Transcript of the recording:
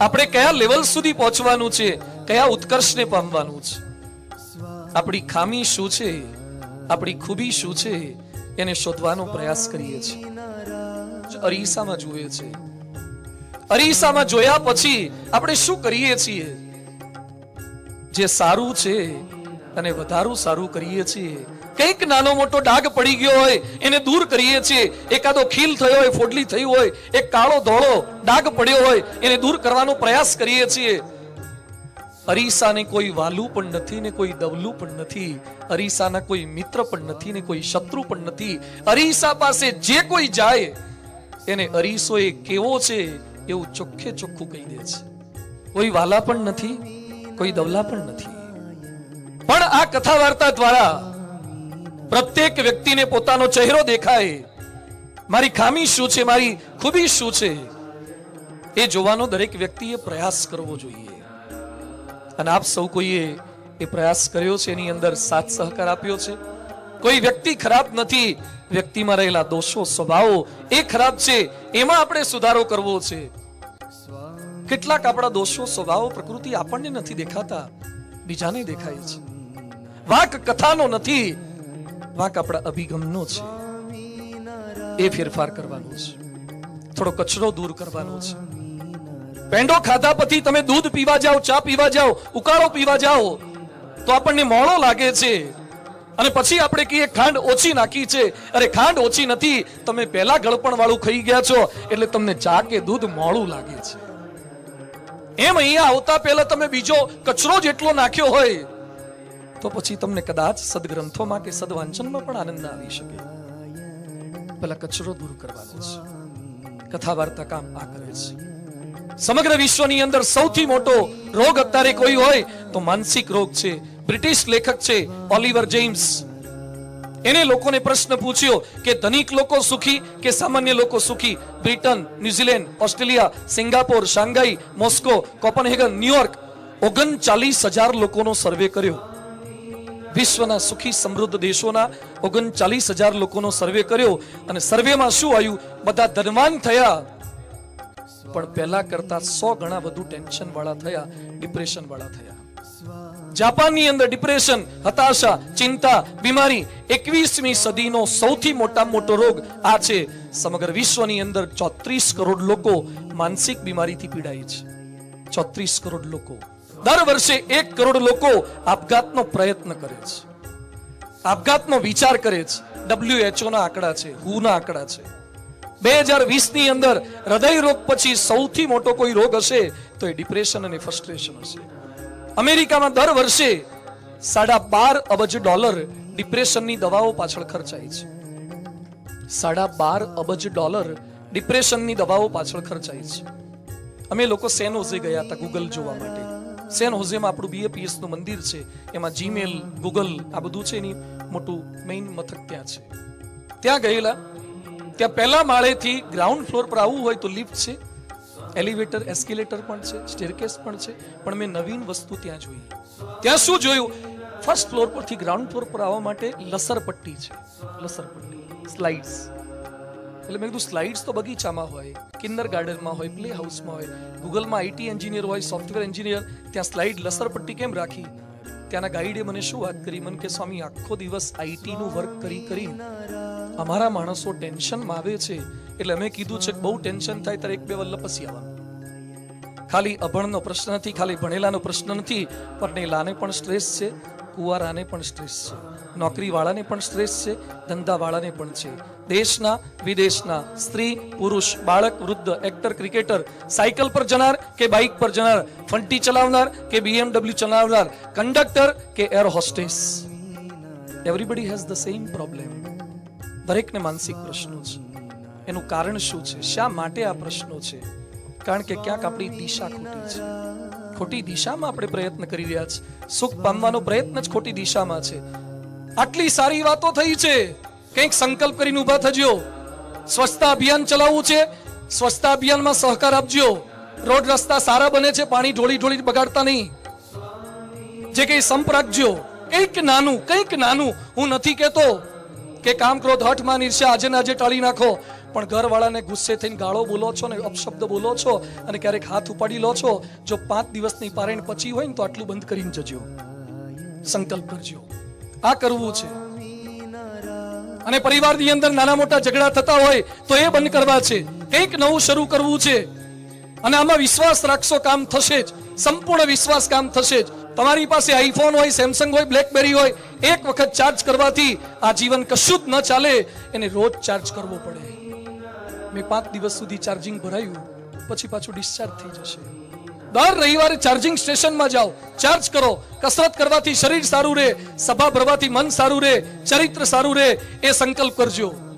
આપણે કયા લેવલ સુધી પહોંચવાનું છે, કયા ઉત્કર્ષને પામવાનું છે? આપણી ખામી શું છે? આપણી ખૂબી શું છે? એને શોધવાનો પ્રયાસ કરીએ છીએ. અરીસામાં જુએ છે અરીસામાં જોયા પછી આપણે શું કરીએ છીએ? જે સારું છે અને વધારું સારું કરીએ છીએ. કંઈક નાનો મોટો ડાઘ પડી ગયો હોય, એને દૂર કરીએ છીએ. એકાદો ખીલ થયો હોય, ફોડલી થઈ હોય, એક કાળો ધોળો ડાઘ પડ્યો હોય, એને દૂર કરવાનો પ્રયાસ કરીએ છીએ. અરીસાને કોઈ વાલું પણ નથી ને કોઈ દવલું પણ નથી. અરીસાના કોઈ મિત્ર પણ નથી ને કોઈ શત્રુ પણ નથી. અરીસા પાસે જે કોઈ જાય, એને અરીસો એ કેવો છે એવું ચોખ્ખે ચોખ્ખું કહી દે છે. કોઈ વાલા પણ નથી, કોઈ દવલા પણ નથી. પણ આ કથા વાર્તા દ્વારા પ્રત્યેક વ્યક્તિને પોતાનો ચહેરો દેખાય. મારી ખામી શું છે, મારી ખૂબી શું છે, એ જોવાનો દરેક વ્યક્તિએ પ્રયાસ કરવો જોઈએ. અને આપ સૌ કોઈએ એ પ્રયાસ કર્યો છે, એની અંદર સાથ સહકાર આપ્યો છે. કોઈ વ્યક્તિ ખરાબ નથી, વ્યક્તિમાં રહેલા દોષો, સ્વભાવો એ ખરાબ છે, એમાં આપણે સુધારો કરવો છે. કેટલાક આપણા દોષો, સ્વભાવો, પ્રકૃતિ આપણને નથી દેખાતા, બીજાને દેખાય છે. વાંક કથાનો નથી. વાંક આપણા અભિગમનો છે. એ ફેરફાર કરવાનો છે. થોડો કચરો દૂર કરવાનો છે. પેંડો ખાધા પછી તમે દૂધ પીવા જાઓ, ચા પીવા જાઓ, ઉકાળો પીવા જાઓ, તો આપણને મોળો લાગે છે. અને પછી આપણે કહીએ, ખાંડ ઓછી નાખી છે. અરે, ખાંડ ઓછી નથી. તમે પહેલા ગળપણ વાળું ખાઈ ગયા છો, એટલે તમને ચા કે દૂધ મોળું લાગે છે. એમ અહીંયા આવતા પહેલા તમે બીજો કચરો જેટલો નાખ્યો હોય તો પછી તમને કદાચ સદગ્રંથોમાં કે સદવાંચનમાં પણ આનંદ આવી શકે. પેલા કચરો દૂર કરવાનો છે. કથા વાર્તા કામ આ કરે છે. સમગ્ર વિશ્વની અંદર સૌથી મોટો રોગ અત્યારે કોઈ હોય તો માનસિક રોગ છે, બ્રિટિશ લેખક છે, ઓલિવર જેમ્સ. એને લોકોને પ્રશ્ન પૂછ્યો કે ધનિક લોકો સુખી કે સામાન્ય લોકો સુખી? Britain, New Zealand, Australia, Singapore, Shanghai, Moscow, Copenhagen, New York ઓગણચાલીસ હજાર લોકોનો સર્વે કર્યો. વિશ્વના સુખી સમૃદ્ધ દેશોના ઓગણચાલીસ હજાર લોકોનો સર્વે કર્યો અને સર્વેમાં શું આવ્યું? બધા ધનવાન થયા. પણ પહેલા કરતા સો ગણા વધુ ટેન્શન વાળા થયા ડિપ્રેશન વાળા થયા. જાપાનની અંદર ડિપ્રેશન હતાશા, ચિંતા, બીમારી એકવીસમી સદીનો સૌથી મોટા મોટો રોગ આ છે. સમગ્ર વિશ્વની અંદર ચોત્રીસ કરોડ લોકો માનસિક બીમારીથી પીડાય છે. ચોત્રીસ કરોડ લોકો. દર વર્ષે એક કરોડ લોકો આપઘાતનો પ્રયત્ન કરે છે. આપઘાતનો વિચાર કરે છે. ડબ્લ્યુએચઓ ના આંકડા છે હુ ના આંકડા છે. બે હજાર વીસની અંદર હૃદય રોગ પછી સૌથી મોટો કોઈ રોગ હશે તો એ ડિપ્રેશન અને ફ્રસ્ટ્રેશન હશે. અમેરિકામાં દર વર્ષે સાડા બાર અબજ ડોલર ડિપ્રેશનની દવાઓ પાછળ ખર્ચાય છે. સાડા બાર અબજ ડોલર ડિપ્રેશનની દવાઓ પાછળ ખર્ચાય છે. અમે લોકો સેનોઝે ગયા હતા ગૂગલ જોવા માટે. સેન હોઝેમાં આપણું બીએપીએસનું મંદિર છે, એમાં જીમેલ ગૂગલ આ બધું છે એની મોટું મેઇન મથક ત્યાં છે. ત્યાં ગયેલા, ત્યાં પહેલા માળેથી ગ્રાઉન્ડ ફ્લોર પર આવવું હોય તો લિફ્ટ છે એલિવેટર એસ્કેલેટર પણ છે સ્ટેરકેસ પણ છે, પણ મેં નવીન વસ્તુ ત્યાં જોઈ. ત્યાં શું જોયું? ફર્સ્ટ ફ્લોર પરથી ગ્રાઉન્ડ ફ્લોર પર આવવા માટે લસરપટ્ટી છે. લસરપટ્ટી સ્લાઇડ્સ એટલે મેં કીધું સ્લાઇડ્સ તો બગીચામાં હોય કિન્નર ગાર્ડનમાં હોય પ્લે હાઉસમાં હોય ગૂગલમાં આઈટી એન્જિનિયર હોય સોફ્ટવેર એન્જિનિયર ત્યાં સ્લાઇડ લસરપટ્ટી કેમ રાખી? ત્યાંના ગાઈડે મને શું વાત કરી? મને કે, સ્વામી, આખો દિવસ આઈટી નું વર્ક કરી કરી અમારા માણસો ટેન્શનમાં આવે છે. એટલે અમે કીધું છે કે બહુ ટેન્શન થાય, ત્યારે એક બે વલ્લ પછી આવવાનું. ખાલી અભણનો પ્રશ્ન નથી, ખાલી ભણેલાનો પ્રશ્ન નથી, પણ લાને પણ સ્ટ્રેસ છે. કુંવારાને પણ સ્ટ્રેસ છે. નોકરીવાળાને પણ સ્ટ્રેસ છે, ધંધાવાળાને પણ છે. દેશના, વિદેશના સ્ત્રી, પુરુષ, બાળક, વૃદ્ધ એક્ટર ક્રિકેટર સાયકલ પર જનાર કે બાઇક પર જનાર, ફંટી ચલાવનાર કે બીએમડબલ્યુ ચલાવનાર કંડક્ટર કે air hostess everybody has the same problem દરેકને માનસિક પ્રશ્નો છે. એનું કારણ શું છે? શા માટે આ પ્રશ્નો છે? કારણ કે ક્યાંક આપણી દિશા ખોટી છે. ખોટી દિશામાં આપણે પ્રયત્ન કરી રહ્યા છે. સુખ પામવાનો પ્રયત્ન જ ખોટી દિશામાં છે. આટલી સારી વાતો થઈ છે. કંઈક સંકલ્પ કરીને ઊભા થજો. સ્વચ્છતા અભિયાન ચલાવવું છે. સ્વચ્છતા અભિયાનમાં સહકાર આપજો. રોડ રસ્તા સારા બને છે, પાણી ઢોળી ઢોળી બગાડતા નહીં. જે કંઈ સંપ રાખજો. કંઈક નાનું કંઈક નાનું. હું નથી કહેતો કે કામ ક્રોધ હઠ ઈર્ષ્યા આજે ને આજે ટાળી નાખો. પણ ઘરવાળાને ગુસ્સે થઈને ગાળો બોલો છો ને અપશબ્દ બોલો છો અને ક્યારેક હાથ ઉપાડી લો છો, જો પાંચ દિવસની પારાયણ પછી હોય ને તો આટલું બંધ કરીને જજો. સંકલ્પ કરજો. આ કરવું છે. અને પરિવારની અંદર નાના મોટા ઝઘડા થતા હોય તો એ બંધ કરવા છે. કંઈક નવું શરૂ કરવું છે. અને આમાં વિશ્વાસ રાખશો કામ થશે જ. સંપૂર્ણ વિશ્વાસ કામ થશે જ. તમારી પાસે આઈફોન હોય, સેમસંગ હોય બ્લેકબેરી હોય, એક વખત ચાર્જ કરવાથી આ જીવન કશું જ ન ચાલે. એને રોજ ચાર્જ કરવો પડે. મેં પાંચ દિવસ સુધી ચાર્જિંગ ભરાયું, પછી પાછું ડિસ્ચાર્જ થઈ જશે. દર રવિવારે ચાર્જિંગ સ્ટેશનમાં જાઓ ચાર્જ કરો, કસરત કરવાથી શરીર સારું રહે, સભા ભરવાથી મન સારું રહે, ચરિત્ર સારું રહે, એ સંકલ્પ કરજો.